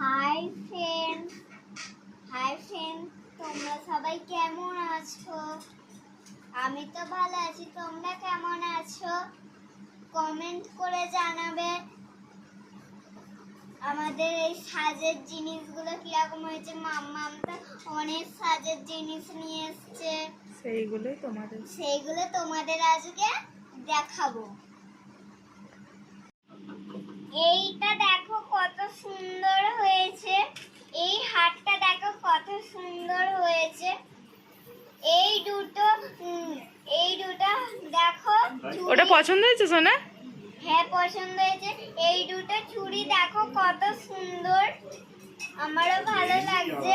Hi friend hi friend তোমরা সবাই কেমন আছো? আমি তো ভালো আছি। তোমরা কেমন আছো? কমেন্ট করে জানাবে। আমাদের এই সাজের জিনিসগুলো কীরকম হয়েছে? মাম্মা তো অনেক সাজের জিনিস নিয়ে এসছে। সেইগুলোই তোমাদের। সেইগুলো তোমাদের আজকে দেখাবো। এইটা দেখো কত সুন্দর হয়েছে এই হারটা দেখো কত সুন্দর হয়েছে এই দুটো উম, এই দুটো দেখো ওটা পছন্দ হয়েছে সোনা? হ্যাঁ পছন্দ হয়েছে। এই দুটো চুড়ি দেখো কত সুন্দর। আমারও ভালো লাগছে।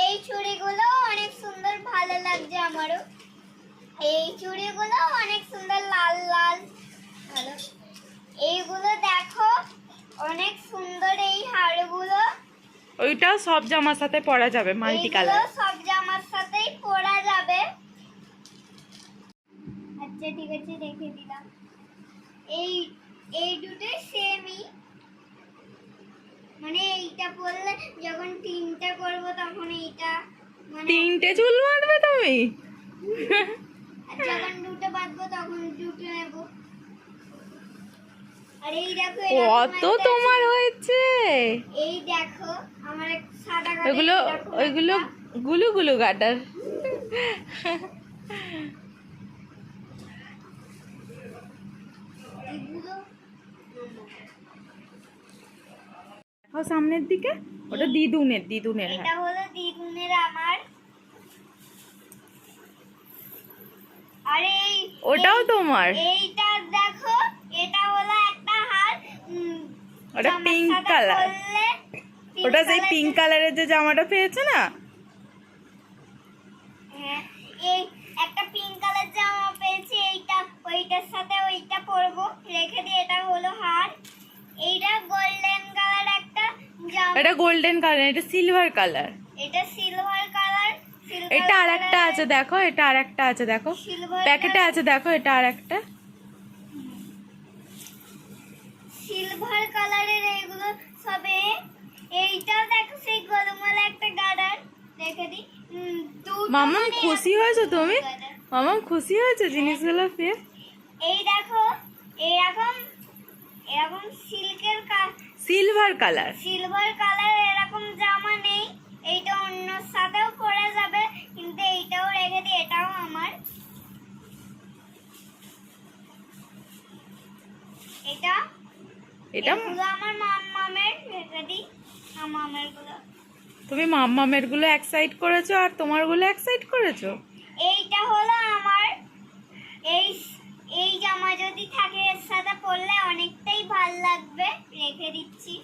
এই চুড়িগুলো অনেক সুন্দর ভালো লাগছে আমারও। এই চুড়িগুলো অনেক সুন্দর লাল লাল। ভালো। এইগুলো দেখো অনেক সুন্দর এই হারগুলো ওইটাও সব জামার সাথে পরা যাবে মাল্টি কালার সব জামার সাথেই পরা যাবে আচ্ছা ঠিক আছে রেখে দিলাম। এই এই দুটো সেমই মানে এইটা পরলে যখন তিনটা করব তখন এইটা মানে তিনটে চুল বাঁধবে তুমি? যখন দুটো বাঁধবো তখন দুটো নেব। আর এই দেখো কত তোমার হয়েছে? এই দেখো আমার সাদা ওইগুলো গুলু গুলু গাটার এগুলো ও সামনের দিকে ওটা দিদুনের দিদুনের এটা হলো দিদুনের আমার আরে ওটাও তোমার এইটা দেখো এটা হলো একটা হার ওটা পিঙ্ক pink ওটা সেই পিঙ্ক কালারের যে জামাটা পেয়েছে না হ্যাঁ এই একটা পিঙ্ক কালার জামা পেয়েছি এইটা ওইটার সাথে ওইটা পরবো রেখে দিয়ে এটা হলো হার এইটা গোল্ডেন কালার একটা জামা এটা গোল্ডেন কালার এটা সিলভার কালার এটা সিলভার কালার এটা আর একটা আছে দেখো এটা আর একটা আছে দেখো। প্যাকেটে আছে দেখো এটা আর একটা সিলভার কালারের এইগুলো সবে এইটাও দেখো সেই গোলমালে একটা গার্ডার দেখে দি। মামাম মানে খুশি হয়েছো তুমি। মামাম খুশি হয়েছে জিনিসগুলো পেয়ে এই দেখো এরকম এরকম সিল্কের সিলভার কালার সিলভার কালার এরকম জামা নেই। এইটা অন্য সাথেও পরে যাবে কিন্তু এইটাও রেখে দিই এটাও আমার। এটা? এটা? আমার মামামের রেখে দিই মামামেরগুলো তুমি মাম্মামেরগুলো এক সাইড করেছ আর তোমারগুলো এক সাইড করেছ? এইটা হলো আমার এই এই জামা যদি থাকে এর সাথে পরলে অনেকটাই ভালো লাগবে রেখে দিচ্ছি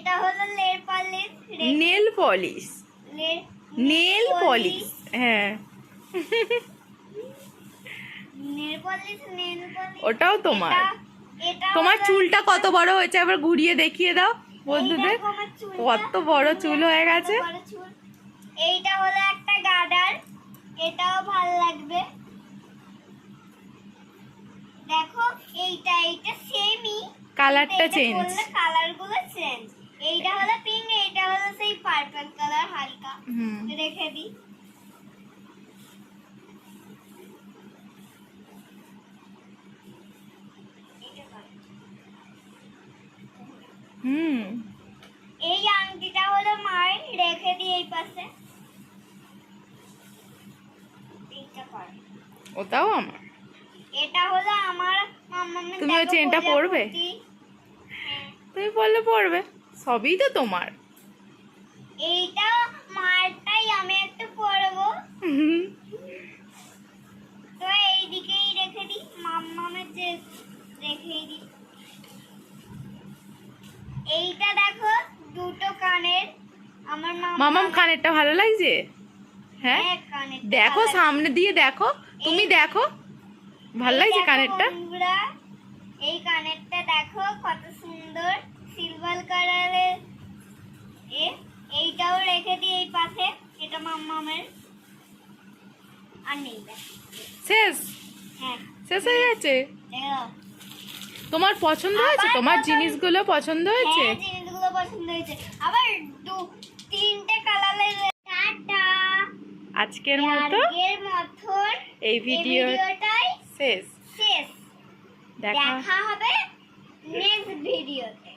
এটা হলো নেল পলিশ নেল পলিশ। হ্যাঁ। Nail polish nail polish. ওটাও তোমার। তোমার চুলটা কত বড় হয়েছে? আবার ঘুরিয়ে দেখিয়ে দাও বন্ধুদের। কত বড় চুল হয়ে গেছে। এইটা হলো একটা গার্ডার এটাও ভালো লাগবে। দেখো এইটা এইটা সেমই কালারটা চেঞ্জ কালারগুলো চেঞ্জ এইটা হলো পিঙ্ক এইটা হলো সেই পার্পল কালার হালকা। রেখে দিই। হুম। এই আংটিটা হলো মায়ের রেখে দিই এই পাশে। ওটাও আমার। এটা হলো আমার তুমি ওই চেনটা পরবে? হ্যাঁ। তুমি বললে পড়বে সবই তো তোমার। এইটা মারটাই আমি একটু পরবো। তো এইদিকেই রেখে দিই মাম্মামের যে রেখে দিই। এইটা দেখো দুটো কানের। আমার মাম্মা কানেরটা ভালো লাগছে? হ্যাঁ? হ্যাঁ, দেখো সামনে দিয়ে দেখো। তুমি দেখো ভালো লাগছে কানেরটা? এই কানেরটা দেখো কত সুন্দর। সিলভার কালারের এ। এইটাও রেখে দিই এই পাশে এটা মাম্মামের আর নেই। শেষ? হ্যাঁ। শেষ হয়ে গেছে? তোমার পছন্দ হয়েছে? তোমার জিনিসগুলো পছন্দ হয়েছে? হ্যাঁ জিনিসগুলো পছন্দ হয়েছে। আবার দু তিনটে কালারের টাটা। আজকের মতো আজকের মতন এই ভিডিওটাই শেষ। শেষ। দেখা দেখা হবে নেক্সট ভিডিওতে